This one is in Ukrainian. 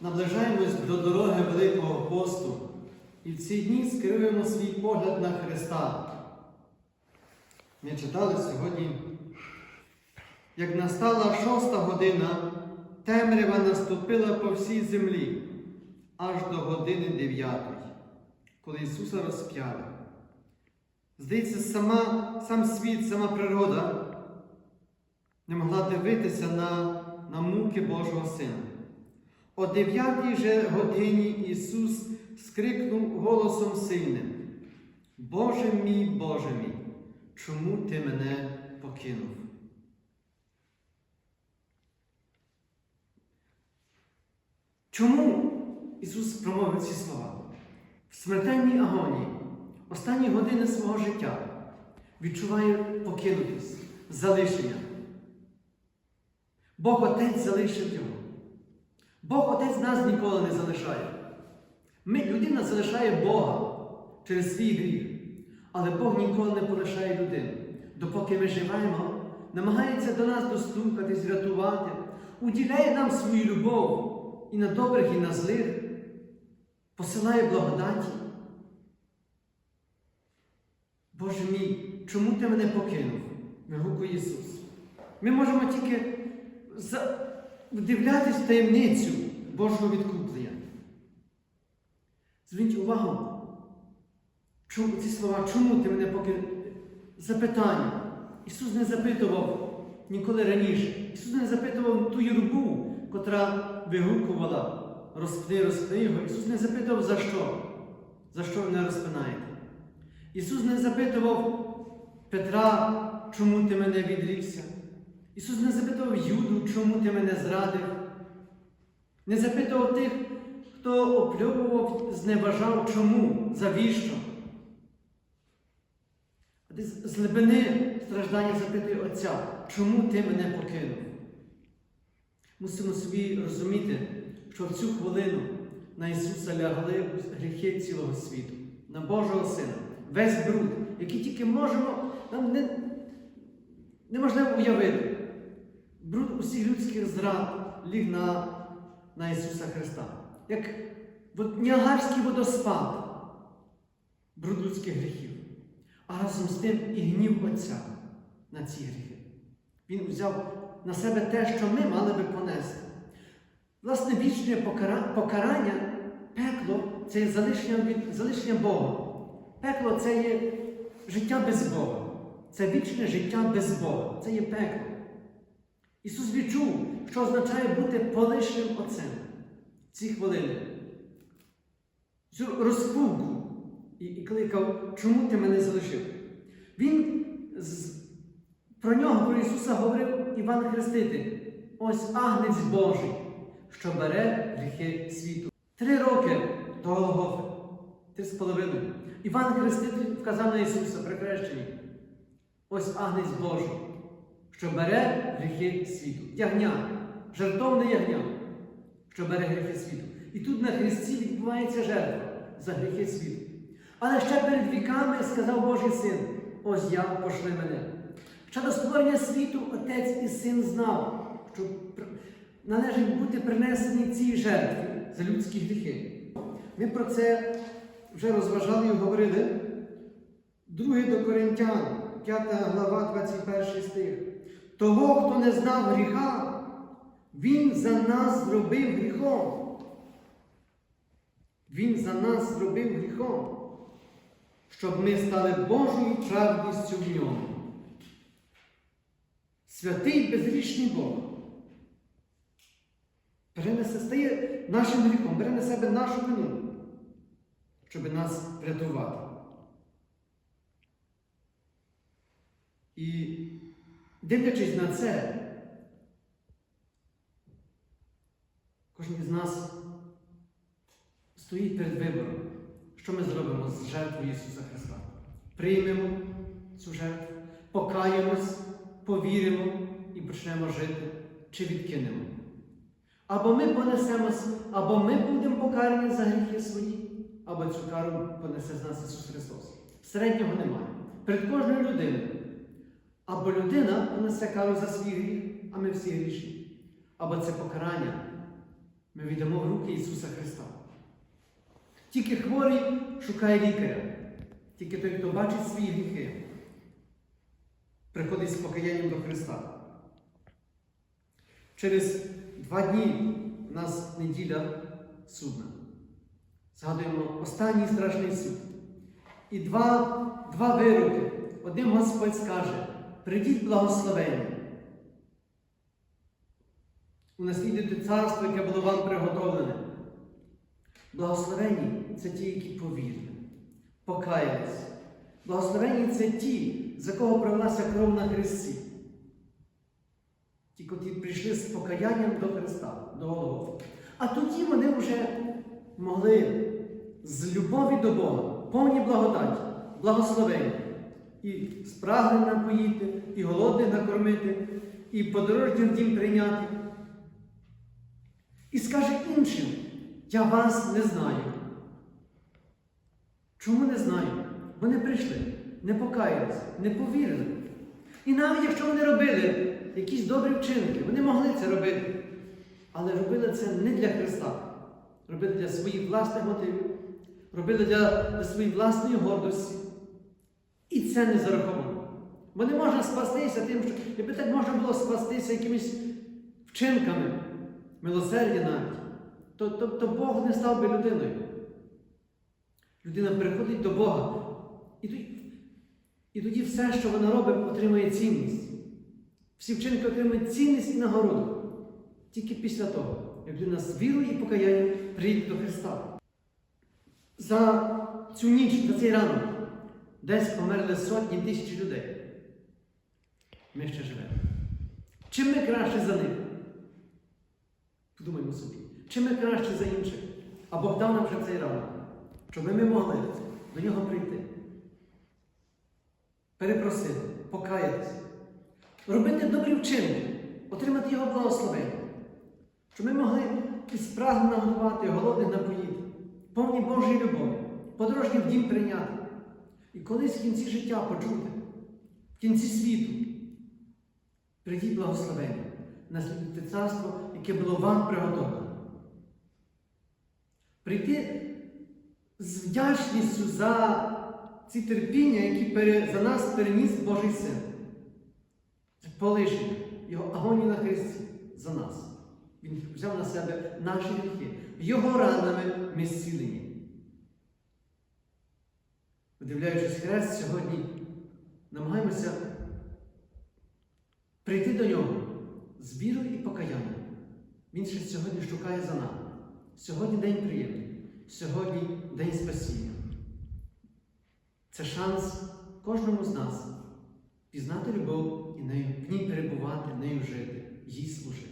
Наближаємось до дороги Великого посту і в ці дні скеруємо свій погляд на Христа. Ми читали сьогодні, як настала шоста година, темрява наступила по всій землі аж до години дев'ятої, коли Ісуса розп'яли. Здається, сама, сам світ, сама природа не могла дивитися на, на муки Божого Сина. О дев'ятій же годині Ісус скрикнув голосом сильним: Боже мій, Боже мій, чому ти мене покинув? Чому Ісус промовив ці слова? В смертельній агонії, останні години свого життя відчуває покинутість, залишення. Бог Отець залишив його. Бог Отець нас ніколи не залишає. Ми, людина залишає Бога через свій гріх. Але Бог ніколи не полишає людину. Допоки ми живемо, намагається до нас достукатись, рятувати, уділяє нам свою любов і на добрих, і на злих, посилає благодаті. Боже мій, чому ти мене покинув? Вигукує Ісус. Ми можемо тільки. Вдивлятись в таємницю Божого відкуплення. Зверніть увагу, чому ці слова, чому ти мене покинув? Запитання. Ісус не запитував ніколи раніше. Ісус не запитував ту юрбу, котра вигукувала розпни, розпни його. Ісус не запитував за що? За що мене розпинаєте? Ісус не запитував Петра, чому ти мене відрікся. Ісус не запитував Юду, чому ти мене зрадив. Не запитував тих, хто опльовував, зневажав, чому, завіщо. А десь з глибини страждання запитує Отця, чому ти мене покинув? Мусимо собі розуміти, що в цю хвилину на Ісуса лягли гріхи цілого світу, на Божого Сина, весь бруд, який тільки можемо, нам не, неможливо уявити. Бруд усіх людських зрад ліг на, на Ісуса Христа. Як Ніагарський водоспад, бруд людських гріхів. А разом з тим і гнів Отця на ці гріхи. Він взяв на себе те, що ми мали би понести. Власне, вічне покара... покарання, пекло це є залишення залишення Бога. Пекло це є життя без Бога. Це вічне життя без Бога. Це є пекло. Ісус відчув, що означає бути полишним Отцем ці хвилини. Цю розпуку і, і кликав, чому ти мене залишив? Він з, про нього, про Ісуса говорив Іван Хреститель. Ось агнець Божий, що бере гріхи світу. Три роки до Голгофи, три з половиною. Іван Хреститель вказав на Ісуса при хрещенні. Ось агнець Божий, що бере гріхи світу. Ягня, жертовне ягня, що бере гріхи світу. І тут на Христі відбувається жертва за гріхи світу. Але ще перед віками сказав Божий син: ось я пошли мене. Ще до створення світу Отець і син знав, що належить бути принесені цій жертві за людські гріхи. Ми про це вже розважали і говорили. 2 до Коринтян, 5 глава, 21 стих. Того, хто не знав гріха, Він за нас зробив гріхом. Він за нас зробив гріхом, щоб ми стали Божою правдістю в ньому. Святий безрічний Бог перенесе, стає нашим гріхом, бере на себе нашу вину, щоб нас врятувати. І дивлячись на це, кожен із нас стоїть перед вибором, що ми зробимо з жертвою Ісуса Христа. Приймемо цю жертву, покаємось, повіримо і почнемо жити, чи відкинемо. Або ми понесемось, або ми будемо покарані за гріхи свої, або цю кару понесе з нас Ісус Христос. Середнього немає. Перед кожною людиною. Або людина понесе кару за свій гріх, а ми всі грішні. Або це покарання ми віддамо в руки Ісуса Христа. Тільки хворий шукає лікаря, тільки той, хто бачить свої гріхи, приходить з покаянням до Христа. Через два дні у нас неділя судна. Згадуємо останній страшний суд. І два, два вироки. Одним Господь скаже: прийдіть благословені. Унаслідуйте царство, яке було вам приготовлене. Благословені це ті, які повірили, покаялись. Благословені це ті, за кого пролилася кров на Христі. Ті, котрі прийшли з покаянням до Христа, до Голгофи. А тоді вони вже могли з любові до Бога, повні благодаті, благословення. І спрагнень напоїти, і голодних накормити, і подорожніх в дім прийняти. І скаже іншим, я вас не знаю. Чому не знаю? Вони прийшли, не покаялись, не повірили. І навіть якщо вони робили якісь добрі вчинки, вони могли це робити. Але робили це не для Христа. Робили для своїх власних мотивів, робили для, для своєї власної гордості. Це не зараховано. Бо не можна спастися тим, що якби так можна було спастися якимись вчинками, милосердя навіть, то, то, то Бог не став би людиною. Людина приходить до Бога. І тоді, і тоді все, що вона робить, отримує цінність. Всі вчинки отримують цінність і нагороду. Тільки після того, як людина з вірою і покаянням прийде до Христа. За цю ніч, за цей ранок, десь померли сотні тисяч людей. Ми ще живемо. Чим ми краще за них? Подумаймо собі, чим ми краще за інших? А Бог дав нам вже цей ранок, щоб ми могли до нього прийти, перепросити, покаятися, робити добрі вчинки, отримати Його благословення, щоб ми могли і спрагну нагодувати, голодних напоїти, повні Божої любові, подорожні в дім прийняти. І колись в кінці життя почути, в кінці світу, прийдіть благословення, наслідуйте царство, яке було вам приготовлено. Прийти з вдячністю за ці терпіння, які за нас переніс Божий Син. Полишення, Його агонію на Христі за нас. Він взяв на себе наші гріхи. Його ранами ми зцілені. Подивляючись хрест сьогодні, намагаємося прийти до нього з вірою і покаянням. Він ще сьогодні шукає за нами. Сьогодні день приємний, сьогодні день спасіння. Це шанс кожному з нас пізнати любов і в ній перебувати, нею жити, їй служити.